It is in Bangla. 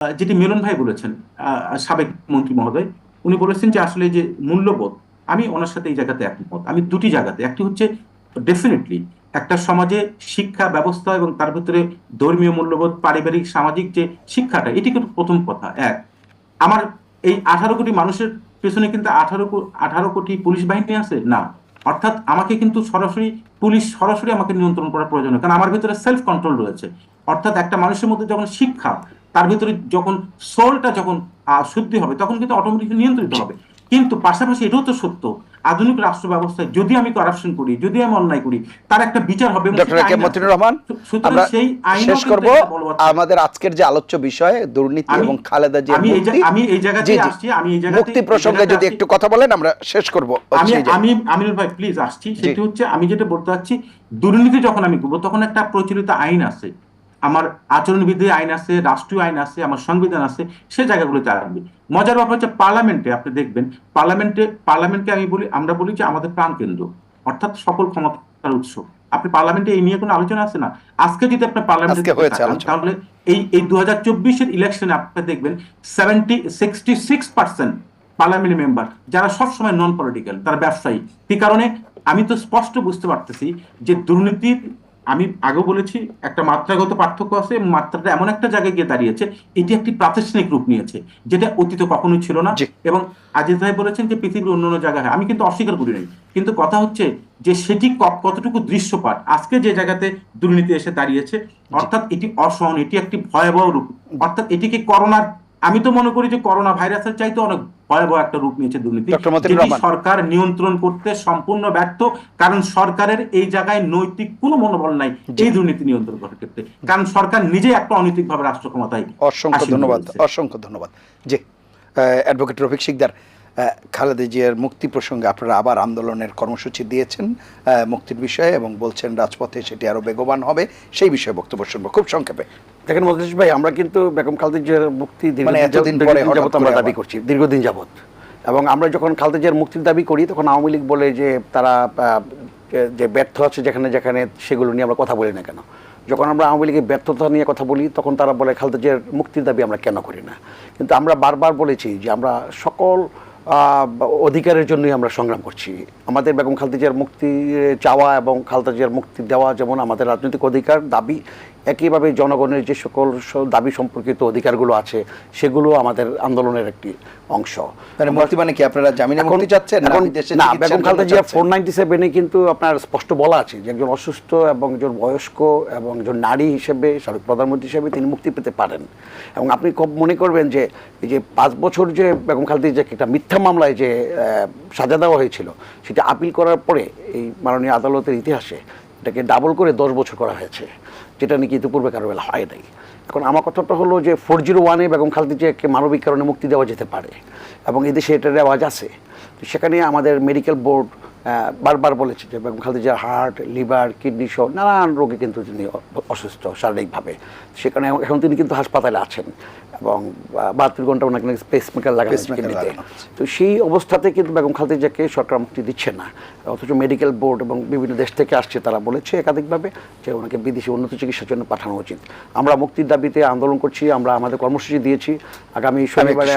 যেটি মিলন ভাই বলেছেন সাবেক মন্ত্রী মহোদয়, উনি বলেছেন যে আসলে যে মূল্যবোধ, আমি ওনার সাথে এই জায়গাতে একমত। আমি দুটি জায়গাতে, একটি হচ্ছে ডেফিনেটলি একটা সমাজে শিক্ষা ব্যবস্থা এবং তার ভিতরে ধর্মীয় মূল্যবোধ, পারিবারিক, সামাজিক যে শিক্ষাটা, এটি কিন্তু প্রথম কথা, এক। আমার এই আঠারো কোটি মানুষের পেছনে কিন্তু আঠারো আঠারো কোটি পুলিশ বাহিনী আছে? না। অর্থাৎ আমাকে কিন্তু সরাসরি পুলিশ সরাসরি আমাকে নিয়ন্ত্রণ করার প্রয়োজন কারণ আমার ভিতরে সেলফ কন্ট্রোল রয়েছে। অর্থাৎ একটা মানুষের মধ্যে যখন শিক্ষা তার ভিতরে যখন সোলটা যখন শুদ্ধি হবে তখন কিন্তু অটোমেটিক নিয়ন্ত্রিত হবে। কিন্তু পাশাপাশি এটাও তো সত্য আধুনিক রাষ্ট্র ব্যবস্থায় যদি আমি কারাপশন করি যদি আমি অন্যায় করি তার একটা বিচার হবে রহমান আমরা শেষ করব। আমাদের আজকের যে আলোচ্য বিষয় দুর্নীতি এবং খালেদা জিয়ার আমি আমি এই জি, জায়গাতেই আসছি আমি এই জায়গাতে মুক্তি প্রসঙ্গে যদি একটু কথা বলেন আমরা শেষ করব। আমি আমি আমিনুল ভাই প্লিজ আসছি। সেটি হচ্ছে আমি যেটা বলতে চাচ্ছি দুর্নীতি যখন আমি করব তখন একটা প্রচলিত আইন আছে। আমার আচরণবিধি আইন আছে রাষ্ট্রীয় আইন আছে আমার সংবিধান আছে সে জায়গাগুলোতে আসবে। মজার ব্যাপার হচ্ছে পার্লামেন্টে আপনি দেখবেন পার্লামেন্টে পার্লামেন্টকে আমি বলি আমরা বলি যে আমাদের প্রাণকেন্দ্র অর্থাৎ সকল ক্ষমতার উৎস। আপনি পার্লামেন্টে এই নিয়ে কোনো আলোচনা আছে না? আজকে যদি আপনি পার্লামেন্টে। তাহলে এই এই দু হাজার চব্বিশের ইলেকশনে আপনি দেখবেন seventy sixty six percent parliament member যারা সবসময় নন পলিটিক্যাল তারা ব্যবসায়ী। এই কারণে? আমি তো স্পষ্ট বুঝতে পারতেছি যে দুর্নীতির আমি আগে বলেছি একটা মাত্রাগত পার্থক্য আছে মাত্রাটা এমন একটা জায়গায় গিয়ে দাঁড়িয়েছে এটি একটি প্রাতিষ্ঠানিক রূপ নিয়েছে যেটা অতীতে কখনোই ছিল না। এবং আজিজ ভাই বলেছেন যে পৃথিবীর অন্য অন্য জায়গায় হয়। আমি কিন্তু অস্বীকার করি নাই। কিন্তু কথা হচ্ছে যে সেটি কতটুকু দৃশ্যপাত আজকে যে জায়গাতে দুর্নীতি এসে দাঁড়িয়েছে অর্থাৎ এটি অসহন এটি একটি ভয়াবহ রূপ। অর্থাৎ এটিকে করোনার আমি তো মনে করি যে করোনা ভাইরাসের চাইতে অনেক ভয়াবহ একটা রূপ নিয়েছে দুর্নীতি। যেটি সরকার নিয়ন্ত্রণ করতে সম্পূর্ণ ব্যর্থ কারণ সরকারের এই জায়গায় নৈতিক কোনো মনোবল নাই এই দুর্নীতি নিয়ন্ত্রণ করার ক্ষেত্রে। কারণ সরকার নিজে একটা অনৈতিক ভাবে রাষ্ট্র ক্ষমতায় অসংখ্য ধন্যবাদ। অসংখ্য ধন্যবাদ। জি অ্যাডভোকেট রফিক শিকদার আহ, খালেদা জিয়ার মুক্তি প্রসঙ্গে আপনারা আবার আন্দোলনের কর্মসূচি দিয়েছেন মুক্তির বিষয়ে এবং বলছেন রাজপথে সেটি আরও বেগবান হবে। সেই বিষয়ে বক্তব্য শুনব খুব সংক্ষেপে। দেখেন মধুস ভাই আমরা কিন্তু বেগম খালেদা জিয়ার মুক্তি দীর্ঘদিন মানে এতদিন যাবত- আমরা দাবি করছি দীর্ঘদিন যাবত এবং আমরা যখন খালেদা জিয়ার মুক্তির দাবি করি তখন আওয়ামী লীগ বলে যে তারা যে ব্যর্থ আছে যেখানে যেখানে সেগুলো নিয়ে আমরা কথা বলি না কেন। যখন আমরা আওয়ামী লীগের ব্যর্থতা নিয়ে কথা বলি তখন তারা বলে খালেদা জিয়ার মুক্তির দাবি আমরা কেন করি না? কিন্তু আমরা বারবার বলেছি যে আমরা সকল অধিকারের জন্যই আমরা সংগ্রাম করছি। আমাদের বেগম খালেদা মুক্তি চাওয়া এবং খালদাজিয়ার মুক্তি দেওয়া যেমন আমাদের রাজনৈতিক অধিকার, দাবি একইভাবে জনগণের যে সকল দাবি সম্পর্কিত অধিকারগুলো আছে সেগুলো আমাদের আন্দোলনের একটি অংশ। মানে মুক্তি মানে কি? আপনারা জামিনে মুক্তি চাচ্ছেন না এখন না বেগম খালেদা জিয়া চাচ্ছেন? ফোর নাইনটি সেভেনে কিন্তু আপনার স্পষ্ট বলা আছে যে একজন অসুস্থ এবং একজন বয়স্ক এবং একজন নারী হিসেবে সাবেক প্রধানমন্ত্রী হিসেবে তিনি মুক্তি পেতে পারেন। এবং আপনি খুব মনে করবেন যে এই যে পাঁচ বছর যে বেগম খালেদা জিয়াকে একটা মিথ্যা মামলায় যে সাজা দেওয়া হয়েছিল সেটা আপিল করার পরে এই মাননীয় আদালতের ইতিহাসে এটাকে ডাবল করে দশ বছর করা হয়েছে, যেটা নাকি ইতিপূর্বে কারও বেলা হয় নাই। এখন আমার কথাটা হলো যে ফোর জিরো ওয়ানে বেগম খালেদা জিয়াকে মানবিক কারণে মুক্তি দেওয়া যেতে পারে, এবং এদেশে এটার রেওয়াজ আছে। তো সেখানে আমাদের মেডিকেল বোর্ড বারবার বলেছে যে Begum Khaleda heart liver kidney সহ নানান রোগে কিন্তু তিনি অসুস্থ শারীরিকভাবে। সেখানে এখন তিনি কিন্তু হাসপাতালে আছেন এবং বাহাত্তর ঘণ্টা ওনাকে স্পেস মেকার হচ্ছে। তো সেই অবস্থাতে কিন্তু বেগম খালেদা জিয়াকে সরকার মুক্তি দিচ্ছে না। অথচ মেডিকেল বোর্ড এবং বিভিন্ন দেশ থেকে আসছে তারা বলেছে একাধিকভাবে যে ওনাকে বিদেশি উন্নত চিকিৎসার জন্য পাঠানো উচিত। আমরা মুক্তির দাবিতে আন্দোলন করছি আমরা আমাদের কর্মসূচি দিয়েছি। আগামী শনিবারে